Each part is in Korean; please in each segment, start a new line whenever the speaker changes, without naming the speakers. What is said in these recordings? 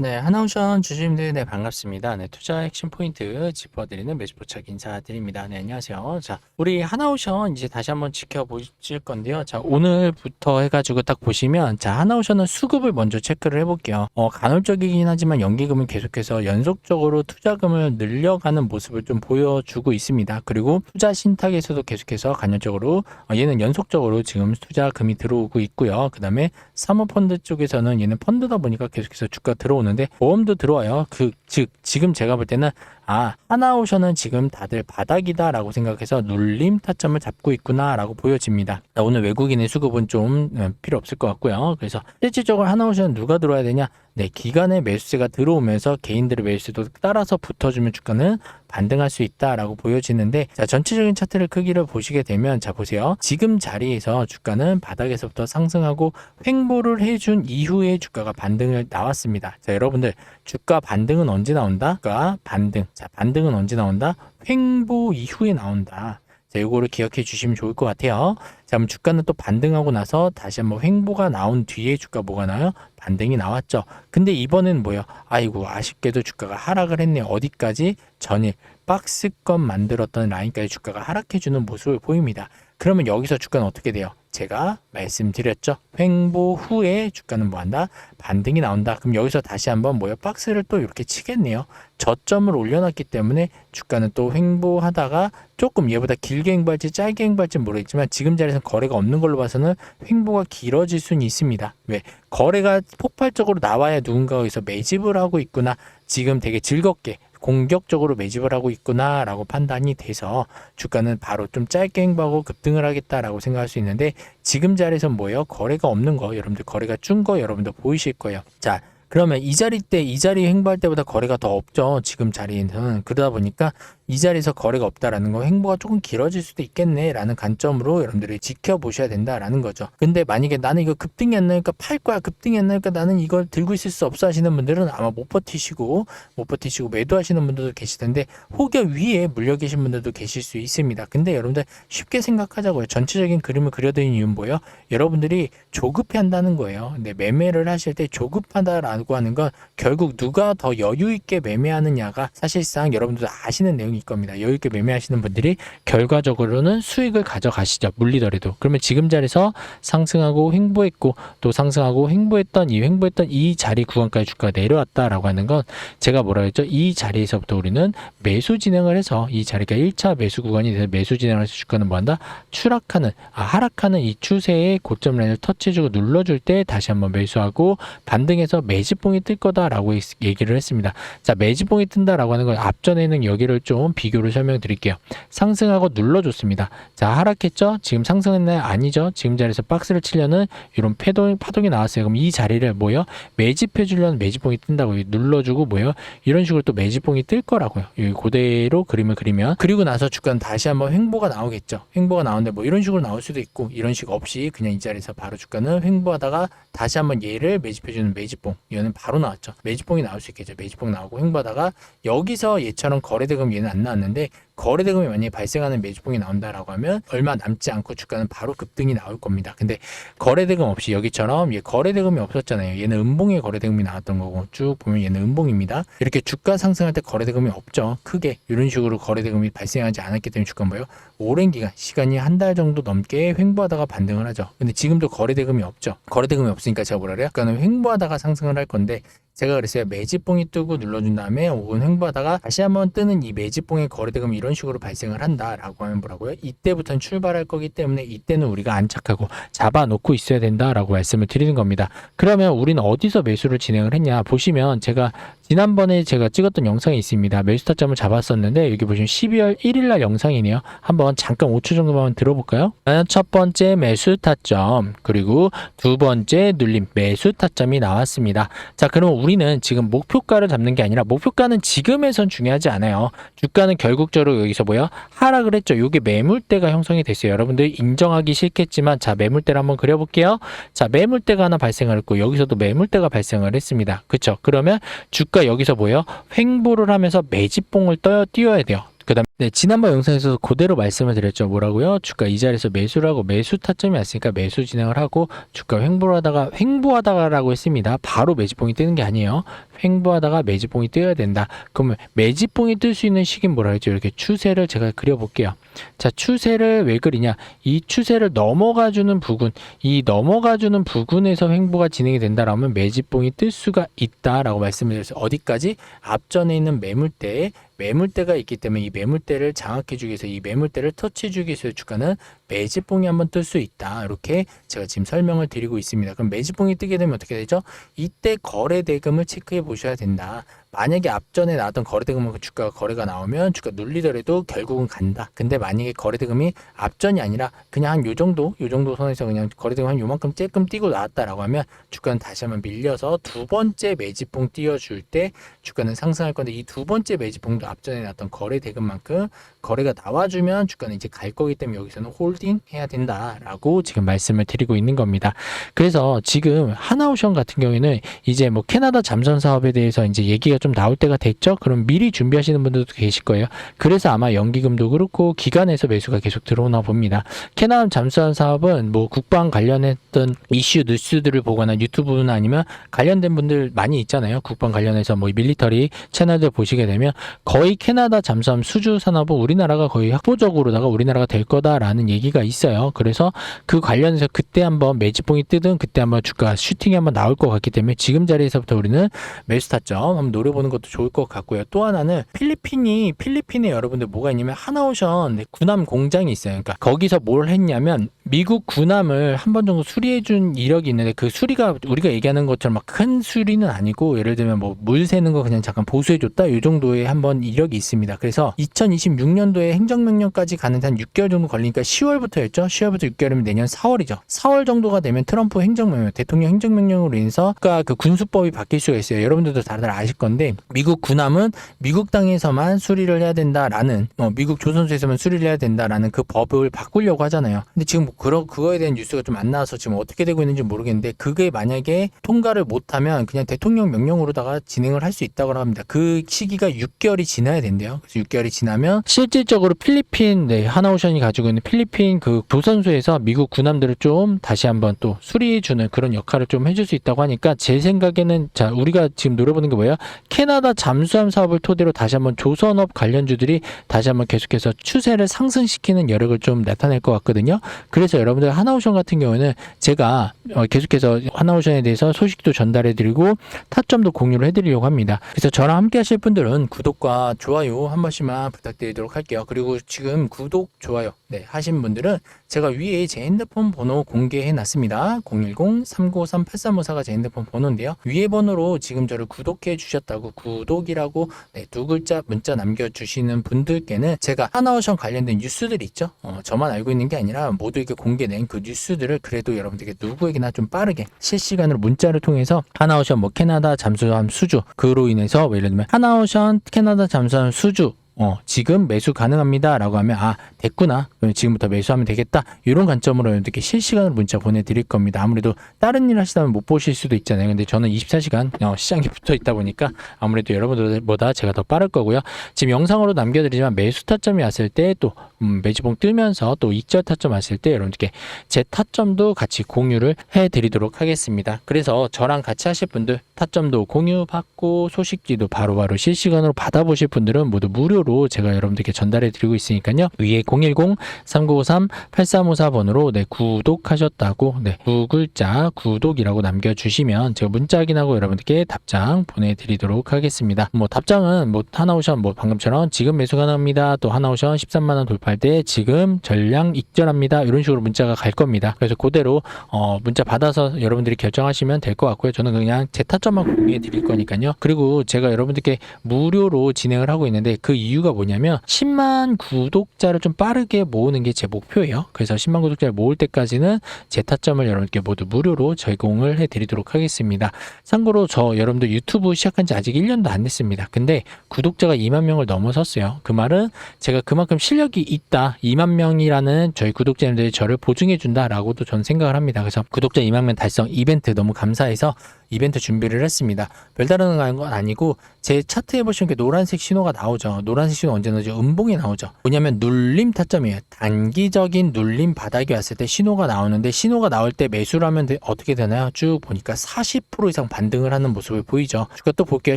네, 하나오션 주주님들 네, 반갑습니다. 네, 투자 핵심 포인트 짚어드리는 매주포착 인사드립니다. 네, 안녕하세요. 자, 우리 하나오션 이제 다시 한번 지켜보실 건데요. 자, 오늘부터 해가지고 딱 보시면, 자, 하나오션은 수급을 먼저 체크를 해볼게요. 어, 간헐적이긴 하지만 연기금은 계속해서 연속적으로 투자금을 늘려가는 모습을 좀 보여주고 있습니다. 그리고 투자 신탁에서도 계속해서 간헐적으로, 어, 얘는 연속적으로 지금 투자금이 들어오고 있고요. 그 다음에 사모펀드 쪽에서는 얘는 펀드다 보니까 계속해서 주가 들어오는 데 보험도 들어와요. 그 즉 지금 제가 볼 때는 아 하나오션은 지금 다들 바닥이다 라고 생각해서 눌림 타점을 잡고 있구나 라고 보여집니다. 자, 오늘 외국인의 수급은 좀 음, 필요 없을 것 같고요. 그래서 실질적으로 하나오션은 누가 들어와야 되냐? 네 기간의 매수세가 들어오면서 개인들의 매수세도 따라서 붙어주면 주가는 반등할 수 있다라고 보여지는데 자 전체적인 차트를 크기를 보시게 되면 자 보세요 지금 자리에서 주가는 바닥에서부터 상승하고 횡보를 해준 이후에 주가가 반등을 나왔습니다 자 여러분들 주가 반등은 언제 나온다? 주가 반등 자 반등은 언제 나온다? 횡보 이후에 나온다 자, 요거를 기억해 주시면 좋을 것 같아요. 자, 그럼 주가는 또 반등하고 나서 다시 한번 횡보가 나온 뒤에 주가 뭐가 나요? 반등이 나왔죠. 근데 이번엔 뭐예요? 아이고, 아쉽게도 주가가 하락을 했네요. 어디까지? 전일 박스권 만들었던 라인까지 주가가 하락해 주는 모습을 보입니다. 그러면 여기서 주가는 어떻게 돼요? 제가 말씀드렸죠. 횡보 후에 주가는 뭐한다? 반등이 나온다. 그럼 여기서 다시 한번 뭐예요? 박스를 또 이렇게 치겠네요. 저점을 올려놨기 때문에 주가는 또 횡보하다가 조금 얘보다 길게 횡보할지 짧게 횡보할지 모르겠지만 지금 자리에서 거래가 없는 걸로 봐서는 횡보가 길어질 수는 있습니다. 왜? 거래가 폭발적으로 나와야 누군가가 여기서 매집을 하고 있구나. 지금 되게 즐겁게 공격적으로 매집을 하고 있구나라고 판단이 돼서 주가는 바로 좀 짧게 횡보하고 급등을 하겠다라고 생각할 수 있는데 지금 자리에서 뭐예요? 거래가 없는 거 여러분들 거래가 준 거 여러분들 보이실 거예요. 자 그러면 이 자리 때 이 자리 횡보할 때보다 거래가 더 없죠. 지금 자리에는 그러다 보니까 이 자리에서 거래가 없다라는 거 횡보가 조금 길어질 수도 있겠네라는 관점으로 여러분들이 지켜보셔야 된다라는 거죠. 근데 만약에 나는 이거 급등이 안 나니까 팔 거야 급등이 안 나니까 나는 이걸 들고 있을 수 없어 하시는 분들은 아마 못 버티시고 못 버티시고 매도하시는 분들도 계실 텐데 혹여 위에 물려 계신 분들도 계실 수 있습니다. 근데 여러분들 쉽게 생각하자고요. 전체적인 그림을 그려드린 이유는 뭐예요? 여러분들이 조급해 한다는 거예요. 근데 매매를 하실 때 조급하다라고 하는 건 결국 누가 더 여유 있게 매매하느냐가 사실상 여러분들도 아시는 내용 일 겁니다. 여유 있게 매매하시는 분들이 결과적으로는 수익을 가져가시죠. 물리더라도. 그러면 지금 자리에서 상승하고 횡보했고 또 상승하고 횡보했던 이 횡보했던 이 자리 구간까지 주가가 내려왔다라고 하는 건 제가 뭐라 했죠? 이 자리에서부터 우리는 매수 진행을 해서 이 자리가 1차 매수 구간이 돼서 매수 진행을 해서 주가는 뭐한다? 추락하는 아, 하락하는 이 추세의 고점 라인을 터치해주고 눌러줄 때 다시 한번 매수하고 반등해서 매집봉이 뜰 거다라고 했- 얘기를 했습니다. 자 매집봉이 뜬다라고 하는 건 앞전에는 여기를 좀 비교를 설명드릴게요. 상승하고 눌러줬습니다. 자 하락했죠? 지금 상승했나요? 아니죠? 지금 자리에서 박스를 치려는 이런 파동, 파동이 나왔어요. 그럼 이 자리를 뭐요? 매집해 주려는 매집봉이 뜬다고 눌러주고 뭐요? 이런 식으로 또 매집봉이 뜰 거라고요. 여기 그대로 그림을 그리면 그리고 나서 주가는 다시 한번 횡보가 나오겠죠. 횡보가 나오는데 뭐 이런 식으로 나올 수도 있고 이런 식 없이 그냥 이 자리에서 바로 주가는 횡보하다가 다시 한번 얘를 매집해 주는 매집봉. 얘는 바로 나왔죠. 매집봉이 나올 수 있겠죠. 매집봉 나오고 횡보하다가 여기서 얘처럼 거래대금 얘는 안 나왔는데 거래대금이 만약에 발생하는 매집봉이 나온다라고 하면 얼마 남지 않고 주가는 바로 급등이 나올 겁니다. 근데 거래대금 없이 여기처럼 얘 거래대금이 없었잖아요. 얘는 음봉에 거래대금이 나왔던 거고 쭉 보면 얘는 음봉입니다. 이렇게 주가 상승할 때 거래대금이 없죠. 크게 이런 식으로 거래대금이 발생하지 않았기 때문에 주가 뭐예요? 오랜 기간 시간이 한 달 정도 넘게 횡보하다가 반등을 하죠. 근데 지금도 거래대금이 없죠. 거래대금이 없으니까 제가 뭐라 그래요? 그러니까 횡보하다가 상승을 할 건데 제가 그랬어요. 매집봉이 뜨고 눌러준 다음에 혹은 횡보하다가 다시 한번 뜨는 이 매집봉의 거래대금이 이런 식으로 발생을 한다라고 하면 뭐라고요? 이때부터는 출발할 거기 때문에 이때는 우리가 안착하고 잡아놓고 있어야 된다라고 말씀을 드리는 겁니다. 그러면 우리는 어디서 매수를 진행을 했냐 보시면 제가 지난번에 제가 찍었던 영상이 있습니다. 매수 타점을 잡았었는데 여기 보시면 12월 1일 날 영상이네요. 한번 잠깐 5초 정도만 들어볼까요? 첫 번째 매수 타점 그리고 두 번째 눌림 매수 타점이 나왔습니다. 자, 그럼 우리는 지금 목표가를 잡는 게 아니라 목표가는 지금에선 중요하지 않아요. 주가는 결국적으로 여기서 뭐야? 하락을 했죠. 이게 매물대가 형성이 됐어요. 여러분들 인정하기 싫겠지만 자, 매물대를 한번 그려볼게요. 자, 매물대가 하나 발생을 했고 여기서도 매물대가 발생을 했습니다. 그렇죠? 그러면 주가 여기서 뭐예요? 횡보를 하면서 매집봉을 떠 띄워야 돼요. 그다음 네 지난번 영상에서 그대로 말씀을 드렸죠 뭐라고요 주가 이 자리에서 매수를 하고 매수 타점이 왔으니까 매수 진행을 하고 주가 횡보를 하다가 횡보하다가라고 했습니다 바로 매집봉이 뜨는 게 아니에요 횡보하다가 매집봉이 뜨어야 된다. 그러면 매집봉이 뜰 수 있는 시기는 뭐라 했죠? 이렇게 추세를 제가 그려볼게요. 자, 추세를 왜 그리냐? 이 추세를 넘어가주는 부근, 이 넘어가주는 부근에서 횡보가 진행이 된다라면 매집봉이 뜰 수가 있다라고 말씀을 드렸어요. 어디까지? 앞전에 있는 매물대에 매물대가 있기 때문에 이 매물대를 장악해주기 위해서 이 매물대를 터치해주기 위해서 주가는 매집봉이 한번 뜰 수 있다. 이렇게 제가 지금 설명을 드리고 있습니다. 그럼 매집봉이 뜨게 되면 어떻게 되죠? 이때 거래 대금을 체크해 보셔야 된다. 만약에 앞전에 나왔던 거래 대금은 그 주가가 거래가 나오면 주가 눌리더라도 결국은 간다. 근데 만약에 거래 대금이 앞전이 아니라 그냥 한 요 정도, 요 정도 선에서 그냥 거래 대금 한 요만큼 쬐끔 뛰고 나왔다라고 하면 주가는 다시 한번 밀려서 두 번째 매집봉 띄워줄 때 주가는 상승할 건데 이 두 번째 매집봉도 앞전에 나왔던 거래 대금만큼 거래가 나와주면 주가는 이제 갈 거기 때문에 여기서는 홀딩 해야 된다라고 지금 말씀을 드리고 있는 겁니다. 그래서 지금 하나오션 같은 경우에는 이제 뭐 캐나다 잠선 사업에 대해서 이제 얘기가 좀 나올 때가 됐죠. 그럼 미리 준비하시는 분들도 계실 거예요. 그래서 아마 연기금도 그렇고 기관에서 매수가 계속 들어오나 봅니다. 캐나다 잠수함 사업은 뭐 국방 관련했던 이슈 뉴스들을 보거나 유튜브나 아니면 관련된 분들 많이 있잖아요. 국방 관련해서 뭐 밀리터리 채널들 보시게 되면 거의 캐나다 잠수함 수주 산업은 우리나라가 거의 확보적으로다가 우리나라가 될 거다라는 얘기 가 있어요. 그래서 그 관련해서 그때 한번 매집봉이 뜨든 그때 한번 주가 슈팅이 한번 나올 것 같기 때문에 지금 자리에서부터 우리는 매수 타점 한번 노려보는 것도 좋을 것 같고요. 또 하나는 필리핀이 필리핀에 여러분들 뭐가 있냐면 하나오션 네, 군함 공장이 있어요. 그러니까 거기서 뭘 했냐면 미국 군함을 한 번 정도 수리해준 이력이 있는데 그 수리가 우리가 얘기하는 것처럼 막 큰 수리는 아니고 예를 들면 뭐 물 새는 거 그냥 잠깐 보수해줬다 이 정도의 한 번 이력이 있습니다. 그래서 2026년도에 행정명령까지 가는데 한 6개월 정도 걸리니까 10월부터였죠. 10월부터 6개월이면 내년 4월이죠. 4월 정도가 되면 트럼프 행정명령, 대통령 행정명령으로 인해서 그그 군수법이 바뀔 수가 있어요. 여러분들도 다들 아실 건데 미국 군함은 미국 땅에서만 수리를 해야 된다라는 어, 미국 조선소에서만 수리를 해야 된다라는 그 법을 바꾸려고 하잖아요. 근데 지금 뭐 그런 그거에 대한 뉴스가 좀 안 나와서 지금 어떻게 되고 있는지 모르겠는데 그게 만약에 통과를 못하면 그냥 대통령 명령으로다가 진행을 할 수 있다고 합니다. 그 시기가 6개월이 지나야 된대요. 그래서 6개월이 지나면 실질적으로 필리핀 네, 하나오션이 가지고 있는 필리핀 그 조선소에서 미국 군함들을 좀 다시 한번 또 수리해주는 그런 역할을 좀 해줄 수 있다고 하니까 제 생각에는 자 우리가 지금 노려보는 게 뭐예요? 캐나다 잠수함 사업을 토대로 다시 한번 조선업 관련주들이 다시 한번 계속해서 추세를 상승시키는 여력을 좀 나타낼 것 같거든요. 그래서 여러분들 하나오션 같은 경우는 제가 어, 계속해서 하나오션에 대해서 소식도 전달해드리고 타점도 공유를 해드리려고 합니다. 그래서 저랑 함께 하실 분들은 구독과 좋아요 한 번씩만 부탁드리도록 할게요. 그리고 지금 구독, 좋아요 네, 하신 분들은 제가 위에 제 핸드폰 번호 공개해 놨습니다. 010-3953-8354가 제 핸드폰 번호인데요. 위에 번호로 지금 저를 구독해 주셨다고 구독이라고 네, 두 글자 문자 남겨주시는 분들께는 제가 하나오션 관련된 뉴스들 있죠. 어, 저만 알고 있는 게 아니라 모두에게 공개된 그 뉴스들을 그래도 여러분들께 누구에게나 좀 빠르게 실시간으로 문자를 통해서 하나오션 뭐 캐나다 잠수함 수주 그로 인해서 뭐 예를 들면 하나오션 캐나다 잠수함 수주 어, 지금 매수 가능합니다. 라고 하면, 아, 됐구나. 그럼 지금부터 매수하면 되겠다. 이런 관점으로 여러분들께 실시간으로 문자 보내드릴 겁니다. 아무래도 다른 일 하시다면 못 보실 수도 있잖아요. 근데 저는 24시간 어, 시장에 붙어 있다 보니까 아무래도 여러분들보다 제가 더 빠를 거고요. 지금 영상으로 남겨드리지만 매수 타점이 왔을 때 또, 음, 매지봉 뜨면서 또 익절 타점 왔을 때 여러분들께 제 타점도 같이 공유를 해드리도록 하겠습니다. 그래서 저랑 같이 하실 분들 타점도 공유받고 소식지도 바로바로 실시간으로 받아보실 분들은 모두 무료로 제가 여러분들께 전달해 드리고 있으니까요. 위에 010-3953-8354번으로 네, 구독하셨다고 네, 두 글자 구독이라고 남겨주시면 제가 문자 확인하고 여러분들께 답장 보내드리도록 하겠습니다. 뭐 답장은 뭐 하나오션 뭐 방금처럼 지금 매수 가능합니다. 또 하나오션 13만원 돌파할 때 지금 전량 익절합니다. 이런 식으로 문자가 갈 겁니다. 그래서 그대로 어, 문자 받아서 여러분들이 결정하시면 될 것 같고요. 저는 그냥 제 타점만 공유해 드릴 거니까요. 그리고 제가 여러분들께 무료로 진행을 하고 있는데 그 이유 가 뭐냐면 10만 구독자를 좀 빠르게 모으는 게 제 목표예요. 그래서 10만 구독자를 모을 때까지는 제 타점을 여러분께 모두 무료로 제공을 해 드리도록 하겠습니다. 참고로 저 여러분들 유튜브 시작한 지 아직 1년도 안 됐습니다. 근데 구독자가 2만 명을 넘어섰어요. 그 말은 제가 그만큼 실력이 있다. 2만 명이라는 저희 구독자님들이 저를 보증해 준다라고도 저는 생각을 합니다. 그래서 구독자 2만 명 달성 이벤트 너무 감사해서 이벤트 준비를 했습니다. 별다른 건 아니고 제 차트에 보시면 노란색 신호가 나오죠. 노란색 신호 언제 나오죠? 음봉이 나오죠. 뭐냐면 눌림 타점이에요. 단기적인 눌림 바닥이 왔을 때 신호가 나오는데 신호가 나올 때 매수를 하면 돼- 어떻게 되나요? 쭉 보니까 40% 이상 반등을 하는 모습을 보이죠. 주가 또 볼게요.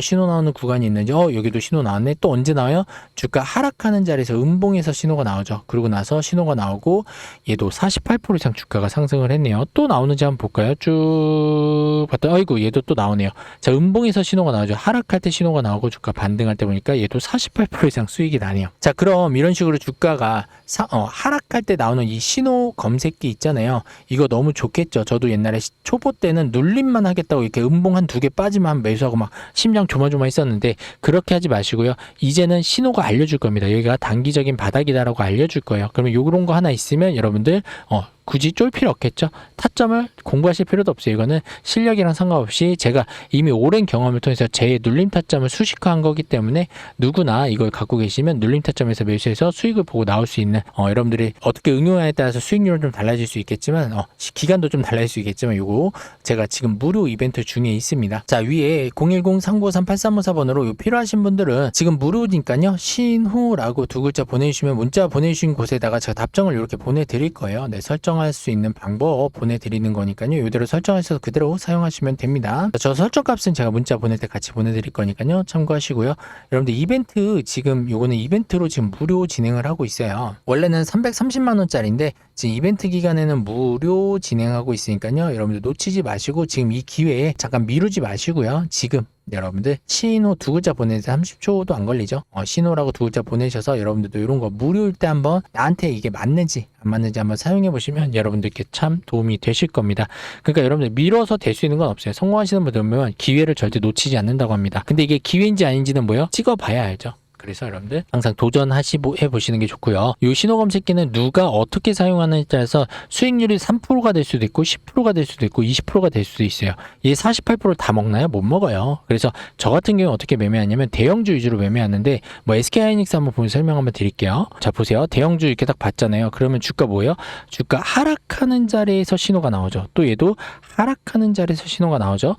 신호 나오는 구간이 있는지 어 여기도 신호 나왔네. 또 언제 나와요? 주가 하락하는 자리에서 음봉에서 신호가 나오죠. 그러고 나서 신호가 나오고 얘도 48% 이상 주가가 상승을 했네요. 또 나오는지 한번 볼까요? 쭉 봤더니 아이고 얘도 또 나오네요. 자 음봉에서 신호가 나오죠. 하락할 때 신호가 나오고 주가 반등할 때 보니까 얘도 48% 이상 수익이 나네요. 자 그럼 이런 식으로 주가가 사- 어, 하락할 때 나오는 이 신호 검색기 있잖아요. 이거 너무 좋겠죠. 저도 옛날에 시- 초보 때는 눌림만 하겠다고 이렇게 음봉 한 두 개 빠지면 매수하고 막 심장 조마조마 했었는데 그렇게 하지 마시고요. 이제는 신호가 알려줄 겁니다. 여기가 단기적인 바닥이다라고 알려줄 거예요. 그러면 요런 거 하나 있으면 여러분들 어 굳이 쫄 필요 없겠죠. 타점을 공부하실 필요도 없어요. 이거는 실력이랑 상관없이 제가 이미 오랜 경험을 통해서 제 눌림 타점을 수식화한 거기 때문에 누구나 이걸 갖고 계시면 눌림 타점에서 매수해서 수익을 보고 나올 수 있는 어, 여러분들이 어떻게 응용하에 따라서 수익률은 좀 달라질 수 있겠지만 어, 시- 기간도 좀 달라질 수 있겠지만 요거 제가 지금 무료 이벤트 중에 있습니다. 자 위에 010-3953-8354번으로 필요하신 분들은 지금 무료니까요 신후라고 두 글자 보내주시면 문자 보내주신 곳에다가 제가 답장을 이렇게 보내드릴 거예요. 네 설정 할 수 있는 방법 보내드리는 거니까요 이대로 설정하셔서 그대로 사용하시면 됩니다. 저 설정 값은 제가 문자 보낼 때 같이 보내드릴 거니까요 참고하시고요. 여러분들 이벤트 지금 요거는 이벤트로 지금 무료 진행을 하고 있어요. 원래는 330만 원짜리인데 지금 이벤트 기간에는 무료 진행하고 있으니까요. 여러분들 놓치지 마시고 지금 이 기회에 잠깐 미루지 마시고요. 지금 여러분들 신호 두 글자 보내는데 30초도 안 걸리죠. 어, 신호라고 두 글자 보내셔서 여러분들도 이런 거 무료일 때 한번 나한테 이게 맞는지 안 맞는지 한번 사용해 보시면 여러분들께 참 도움이 되실 겁니다. 그러니까 여러분들 밀어서 될 수 있는 건 없어요. 성공하시는 분들 보면 기회를 절대 놓치지 않는다고 합니다. 근데 이게 기회인지 아닌지는 뭐요? 찍어봐야 알죠. 그래서 여러분들 항상 도전하시고 해보시는 게 좋고요. 이 신호 검색기는 누가 어떻게 사용하느냐에 따라서 수익률이 3%가 될 수도 있고 10%가 될 수도 있고 20%가 될 수도 있어요. 얘 48%를 다 먹나요? 못 먹어요. 그래서 저 같은 경우는 어떻게 매매하냐면 대형주 위주로 매매하는데 뭐 SK하이닉스 한번 보면 설명 한번 드릴게요. 자 보세요. 대형주 이렇게 딱 봤잖아요. 그러면 주가 뭐예요? 주가 하락하는 자리에서 신호가 나오죠. 또 얘도 하락하는 자리에서 신호가 나오죠.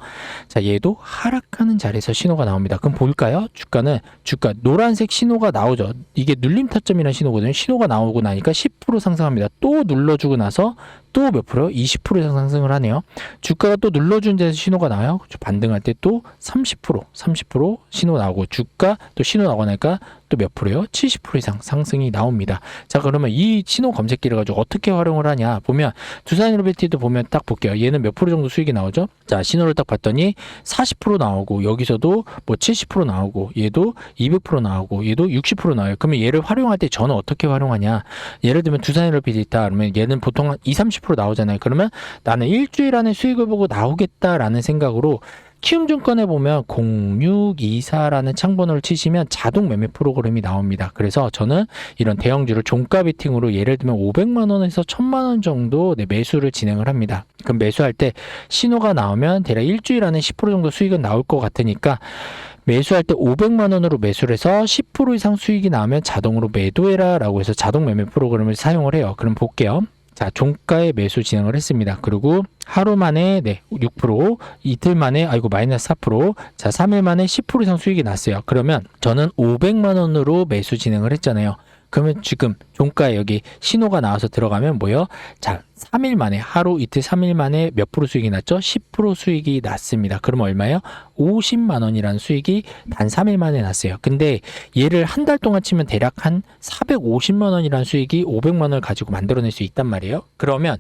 자 얘도 하락하는 자리에서 신호가 나옵니다. 그럼 볼까요? 주가는 주가 노란 색 신호가 나오죠. 이게 눌림 타점이라는 신호거든요. 신호가 나오고 나니까 10% 상승합니다. 또 눌러주고 나서 또 몇 프로? 20% 이상 상승을 하네요. 주가가 또 눌러준 데서 신호가 나와요. 그렇죠. 반등할 때 또 30%, 30% 신호 나오고 주가 또 신호 나오고 나니까 또 몇 프로요? 70% 이상 상승이 나옵니다. 자 그러면 이 신호 검색기를 가지고 어떻게 활용을 하냐 보면 두산이로베티도 보면 딱 볼게요. 얘는 몇 프로 정도 수익이 나오죠? 자 신호를 딱 봤더니 40% 나오고 여기서도 뭐 70% 나오고 얘도 200% 나오고 얘도 60% 나와요. 그러면 얘를 활용할 때 저는 어떻게 활용하냐? 예를 들면 두산이로베티 있다 그러면 얘는 보통 한 2, 30% 나오잖아요. 그러면 나는 일주일 안에 수익을 보고 나오겠다라는 생각으로 키움증권에 보면 0624라는 창번호를 치시면 자동 매매 프로그램이 나옵니다. 그래서 저는 이런 대형주를 종가 비팅으로 예를 들면 500만 원에서 1000만 원 정도 네, 매수를 진행을 합니다. 그럼 매수할 때 신호가 나오면 대략 일주일 안에 10% 정도 수익은 나올 것 같으니까 매수할 때 500만 원으로 매수를 해서 10% 이상 수익이 나오면 자동으로 매도해라 라고 해서 자동 매매 프로그램을 사용을 해요. 그럼 볼게요. 자, 종가에 매수 진행을 했습니다. 그리고 하루 만에 네, 6%, 이틀 만에 아이고 마이너스 4%, 자, 3일 만에 10% 이상 수익이 났어요. 그러면 저는 500만 원으로 매수 진행을 했잖아요. 그러면 지금 종가에 여기 신호가 나와서 들어가면 뭐요? 자, 3일 만에 하루 이틀 3일 만에 몇 프로 수익이 났죠? 10% 수익이 났습니다. 그러면 얼마예요? 50만 원이라는 수익이 단 3일 만에 났어요. 근데 얘를 한 달 동안 치면 대략 한 450만 원이라는 수익이 500만 원을 가지고 만들어낼 수 있단 말이에요. 그러면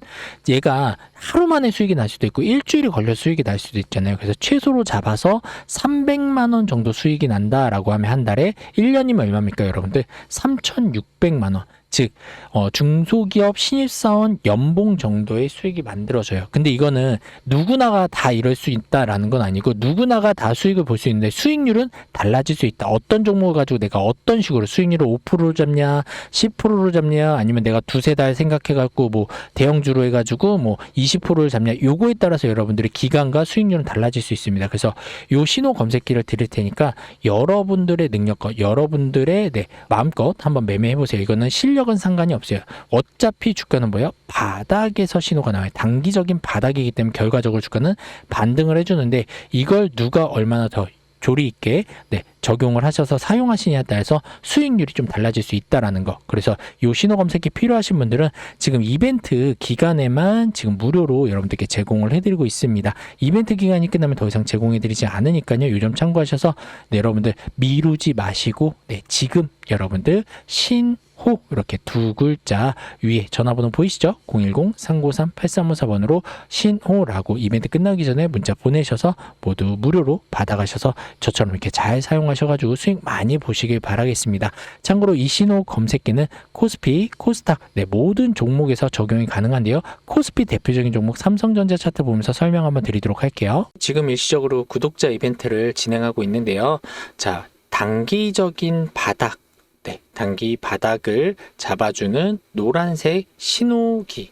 얘가 하루 만에 수익이 날 수도 있고 일주일이 걸려 수익이 날 수도 있잖아요. 그래서 최소로 잡아서 300만 원 정도 수익이 난다라고 하면 한 달에 1년이면 얼마입니까, 여러분들? 3,600만 원. 즉, 어, 중소기업 신입사원 연봉 정도의 수익이 만들어져요. 근데 이거는 누구나가 다 이럴 수 있다라는 건 아니고 누구나가 다 수익을 볼 수 있는데 수익률은 달라질 수 있다. 어떤 종목을 가지고 내가 어떤 식으로 수익률을 5%로 잡냐, 10%로 잡냐, 아니면 내가 두세 달 생각해갖고 뭐 대형주로 해가지고 뭐 20%를 잡냐, 요거에 따라서 여러분들의 기간과 수익률은 달라질 수 있습니다. 그래서 요 신호 검색기를 드릴 테니까 여러분들의 능력과 여러분들의 네, 마음껏 한번 매매해 보세요. 이거는 실력 은 상관이 없어요. 어차피 주가는 뭐예요? 바닥에서 신호가 나와요. 단기적인 바닥이기 때문에 결과적으로 주가는 반등을 해주는데 이걸 누가 얼마나 더 조리 있게 네, 적용을 하셔서 사용하시냐에 따라서 수익률이 좀 달라질 수 있다라는 거. 그래서 요 신호 검색기 필요하신 분들은 지금 이벤트 기간에만 지금 무료로 여러분들께 제공을 해드리고 있습니다. 이벤트 기간이 끝나면 더 이상 제공해드리지 않으니까요. 요점 참고하셔서 네, 여러분들 미루지 마시고 네, 지금 여러분들 신 호 이렇게 두 글자 위에 전화번호 보이시죠? 010-393-8354번으로 신호라고 이벤트 끝나기 전에 문자 보내셔서 모두 무료로 받아가셔서 저처럼 이렇게 잘 사용하 셔가지고 수익 많이 보시길 바라겠습니다. 참고로 이 신호 검색기는 코스피, 코스닥 네, 모든 종목에서 적용이 가능한데요. 코스피 대표적인 종목 삼성전자 차트 보면서 설명 한번 드리도록 할게요. 지금 일시적으로 구독자 이벤트를 진행하고 있는데요. 자, 단기적인 바닥 네, 단기 바닥을 잡아주는 노란색 신호기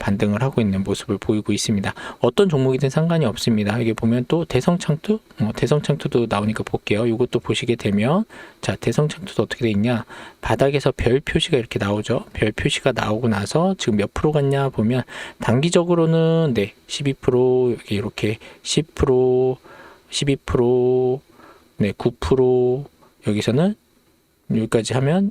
반등을 하고 있는 모습을 보이고 있습니다. 어떤 종목이든 상관이 없습니다. 이게 보면 또 대성창투, 어, 대성창투도 나오니까 볼게요. 이것도 보시게 되면 자 대성창투도 어떻게 돼 있냐? 바닥에서 별 표시가 이렇게 나오죠. 별 표시가 나오고 나서 지금 몇 프로 갔냐 보면 단기적으로는 네 12% 여기 이렇게 10% 12%네 9% 여기서는 여기까지 하면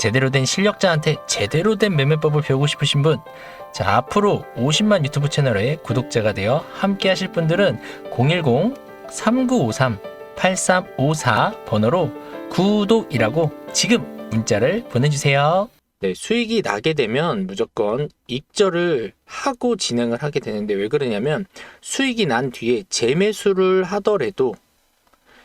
제대로 된 실력자한테 제대로 된 매매법을 배우고 싶으신 분, 자, 앞으로 50만 유튜브 채널의 구독자가 되어 함께 하실 분들은 010-3953-8354 번호로 구독이라고 지금 문자를 보내주세요. 네, 수익이 나게 되면 무조건 입절을 하고 진행을 하게 되는데 왜 그러냐면 수익이 난 뒤에 재매수를 하더라도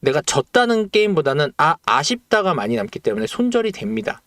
내가 졌다는 게임보다는 아 아쉽다가 많이 남기 때문에 손절이 됩니다.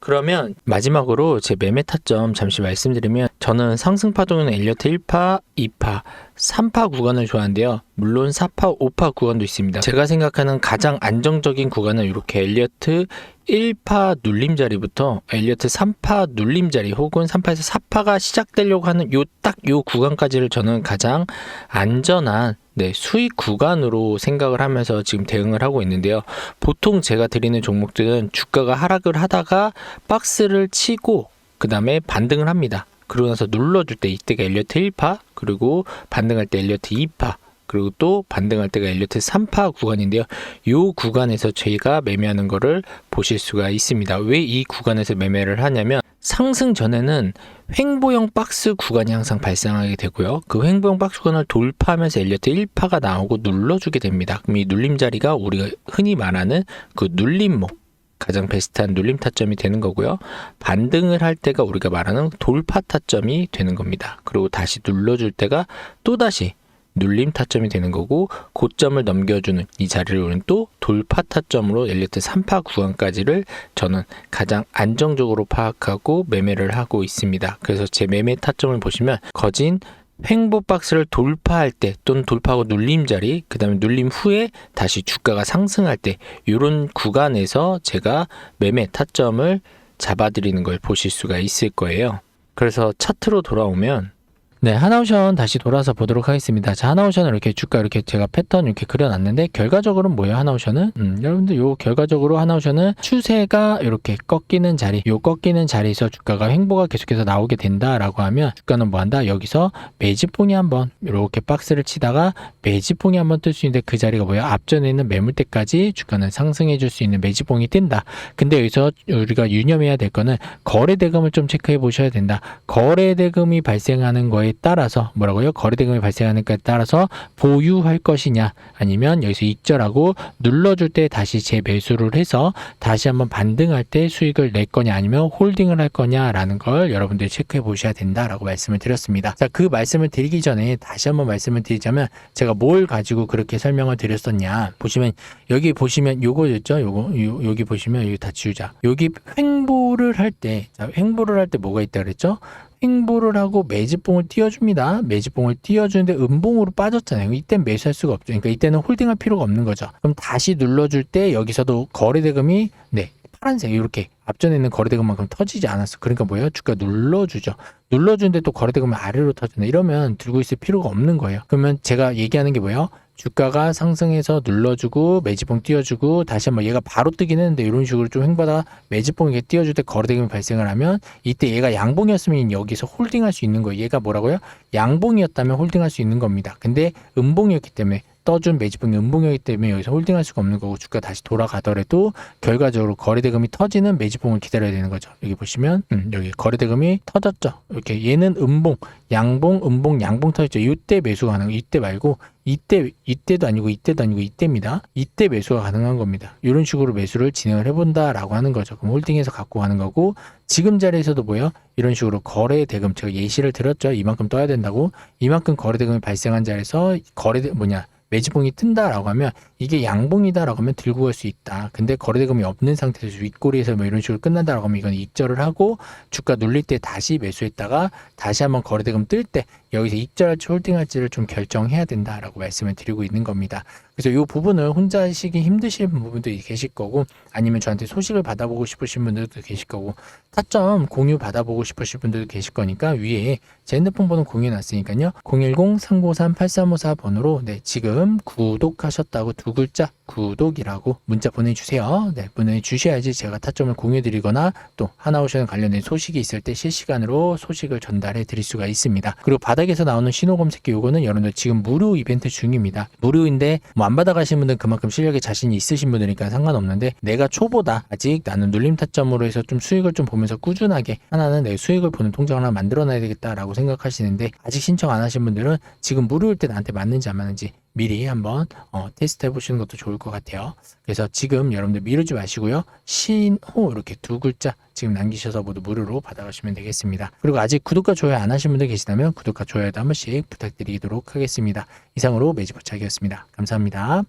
그러면 마지막으로 제 매매 타점 잠시 말씀드리면 저는 상승 파동은 엘리어트 1파, 2파, 3파 구간을 좋아하는데요. 물론 4파, 5파 구간도 있습니다. 제가 생각하는 가장 안정적인 구간은 이렇게 엘리어트 1파 눌림자리부터 엘리어트 3파 눌림자리 혹은 3파에서 4파가 시작되려고 하는 요 딱요 구간까지를 저는 가장 안전한 네, 수익 구간으로 생각을 하면서 지금 대응을 하고 있는데요. 보통 제가 드리는 종목들은 주가가 하락을 하다가 박스를 치고 그 다음에 반등을 합니다. 그러고 나서 눌러줄 때 이때가 엘리어트 1파 그리고 반등할 때 엘리어트 2파 그리고 또 반등할 때가 엘리어트 3파 구간인데요. 이 구간에서 저희가 매매하는 거를 보실 수가 있습니다. 왜 이 구간에서 매매를 하냐면 상승 전에는 횡보형 박스 구간이 항상 발생하게 되고요. 그 횡보형 박스 구간을 돌파하면서 엘리어트 1파가 나오고 눌러주게 됩니다. 그럼 이 눌림 자리가 우리가 흔히 말하는 그 눌림목 가장 베스트한 눌림 타점이 되는 거고요. 반등을 할 때가 우리가 말하는 돌파 타점이 되는 겁니다. 그리고 다시 눌러줄 때가 또다시 눌림 타점이 되는 거고 고점을 넘겨주는 이 자리를 우리는 또 돌파 타점으로 엘리트 3파 구간까지를 저는 가장 안정적으로 파악하고 매매를 하고 있습니다. 그래서 제 매매 타점을 보시면 거진 횡보 박스를 돌파할 때 또는 돌파하고 눌림 자리 그 다음에 눌림 후에 다시 주가가 상승할 때 이런 구간에서 제가 매매 타점을 잡아드리는 걸 보실 수가 있을 거예요. 그래서 차트로 돌아오면 네, 하나오션 다시 돌아서 보도록 하겠습니다. 자, 하나오션은 이렇게 주가 이렇게 제가 패턴 이렇게 그려놨는데 결과적으로는 뭐예요? 하나오션은 음, 여러분들 요 결과적으로 하나오션은 추세가 이렇게 꺾이는 자리, 요 꺾이는 자리에서 주가가 횡보가 계속해서 나오게 된다라고 하면 주가는 뭐한다? 여기서 매집봉이 한번 이렇게 박스를 치다가 매집봉이 한번 뜰 수 있는데 그 자리가 뭐예요? 앞전에 있는 매물대까지 주가는 상승해 줄 수 있는 매집봉이 뜬다. 근데 여기서 우리가 유념해야 될 거는 거래 대금을 좀 체크해 보셔야 된다. 거래 대금이 발생하는 거에 따라서 뭐라고요? 거래 대금이 발생하는 거에 따라서 보유할 것이냐 아니면 여기서 익절하고 눌러줄 때 다시 재매수를 해서 다시 한번 반등할 때 수익을 낼 거냐 아니면 홀딩을 할 거냐라는 걸 여러분들이 체크해 보셔야 된다라고 말씀을 드렸습니다. 자, 그 말씀을 드리기 전에 다시 한번 말씀을 드리자면 제가 뭘 가지고 그렇게 설명을 드렸었냐 보시면 여기 보시면 요거였죠 요거 요, 여기 보시면 여기 다 지우자 여기 횡보를 할때 횡보를 할 때 뭐가 있다 그랬죠 횡보를 하고 매집봉을 띄워줍니다. 매집봉을 띄워주는데 음봉으로 빠졌잖아요. 이땐 매수할 수가 없죠. 그러니까 이때는 홀딩할 필요가 없는 거죠. 그럼 다시 눌러줄 때 여기서도 거래대금이 네 파란색 이렇게 앞전에 있는 거래대금만큼 터지지 않았어. 그러니까 뭐예요? 주가 눌러주죠. 눌러주는데 또 거래대금이 아래로 터지네. 이러면 들고 있을 필요가 없는 거예요. 그러면 제가 얘기하는 게 뭐예요? 주가가 상승해서 눌러주고 매집봉 띄워주고 다시 한번 얘가 바로 뜨긴 했는데 이런 식으로 좀 횡보다 매집봉 이게 띄워줄 때 거래대금이 발생을 하면 이때 얘가 양봉이었으면 여기서 홀딩할 수 있는 거예요. 얘가 뭐라고요? 양봉이었다면 홀딩할 수 있는 겁니다. 근데 음봉이었기 때문에 떠준 매집봉이 음봉이기 때문에 여기서 홀딩할 수가 없는 거고 주가 다시 돌아가더라도 결과적으로 거래대금이 터지는 매집봉을 기다려야 되는 거죠. 여기 보시면 음, 여기 거래대금이 터졌죠. 이렇게 얘는 음봉, 양봉, 음봉, 양봉 터졌죠. 이때 매수가 가능. 이때 말고 이때 이때도 아니고 이때도 아니고 이때입니다. 이때 매수가 가능한 겁니다. 이런 식으로 매수를 진행을 해본다라고 하는 거죠. 그럼 홀딩해서 갖고 가는 거고 지금 자리에서도 뭐예요? 이런 식으로 거래 대금 제가 예시를 들었죠. 이만큼 떠야 된다고 이만큼 거래 대금이 발생한 자리에서 거래 대 뭐냐 매지봉이 뜬다라고 하면 이게 양봉이다라고 하면 들고 갈 수 있다. 근데 거래대금이 없는 상태에서 윗꼬리에서 뭐 이런 식으로 끝난다라고 하면 이건 익절을 하고 주가 눌릴 때 다시 매수했다가 다시 한번 거래대금 뜰 때 여기서 익절할지 홀딩할지를 좀 결정해야 된다라고 말씀을 드리고 있는 겁니다. 그래서 이 부분을 혼자 하시기 힘드신 부분도 계실 거고 아니면 저한테 소식을 받아보고 싶으신 분들도 계실 거고 타점 공유 받아보고 싶으신 분들도 계실 거니까 위에 제 핸드폰 번호 공유해 놨으니까요. 010-393-8354 번호로 네, 지금 구독하셨다고 두 글자 구독이라고 문자 보내주세요. 네, 보내주셔야지 제가 타점을 공유해 드리거나 또 하나오션 관련된 소식이 있을 때 실시간으로 소식을 전달해 드릴 수가 있습니다. 그리고 바닥에서 나오는 신호 검색기 요거는 여러분들 지금 무료 이벤트 중입니다. 무료인데 뭐 안 받아가신 분들은 그만큼 실력에 자신이 있으신 분들이니까 상관없는데 내가 초보다 아직 나는 눌림 타점으로 해서 좀 수익을 좀 보면서 꾸준하게 하나는 내 수익을 보는 통장을 하나 만들어놔야 되겠다라고 생각하시는데 아직 신청 안 하신 분들은 지금 무료일 때 나한테 맞는지 안 맞는지 미리 한번 어, 테스트 해보시는 것도 좋을 것 같아요. 그래서 지금 여러분들 미루지 마시고요. 신호 이렇게 두 글자 지금 남기셔서 모두 무료로 받아가시면 되겠습니다. 그리고 아직 구독과 좋아요 안 하신 분들 계시다면 구독과 좋아요도 한 번씩 부탁드리도록 하겠습니다. 이상으로 매지포착이었습니다. 감사합니다.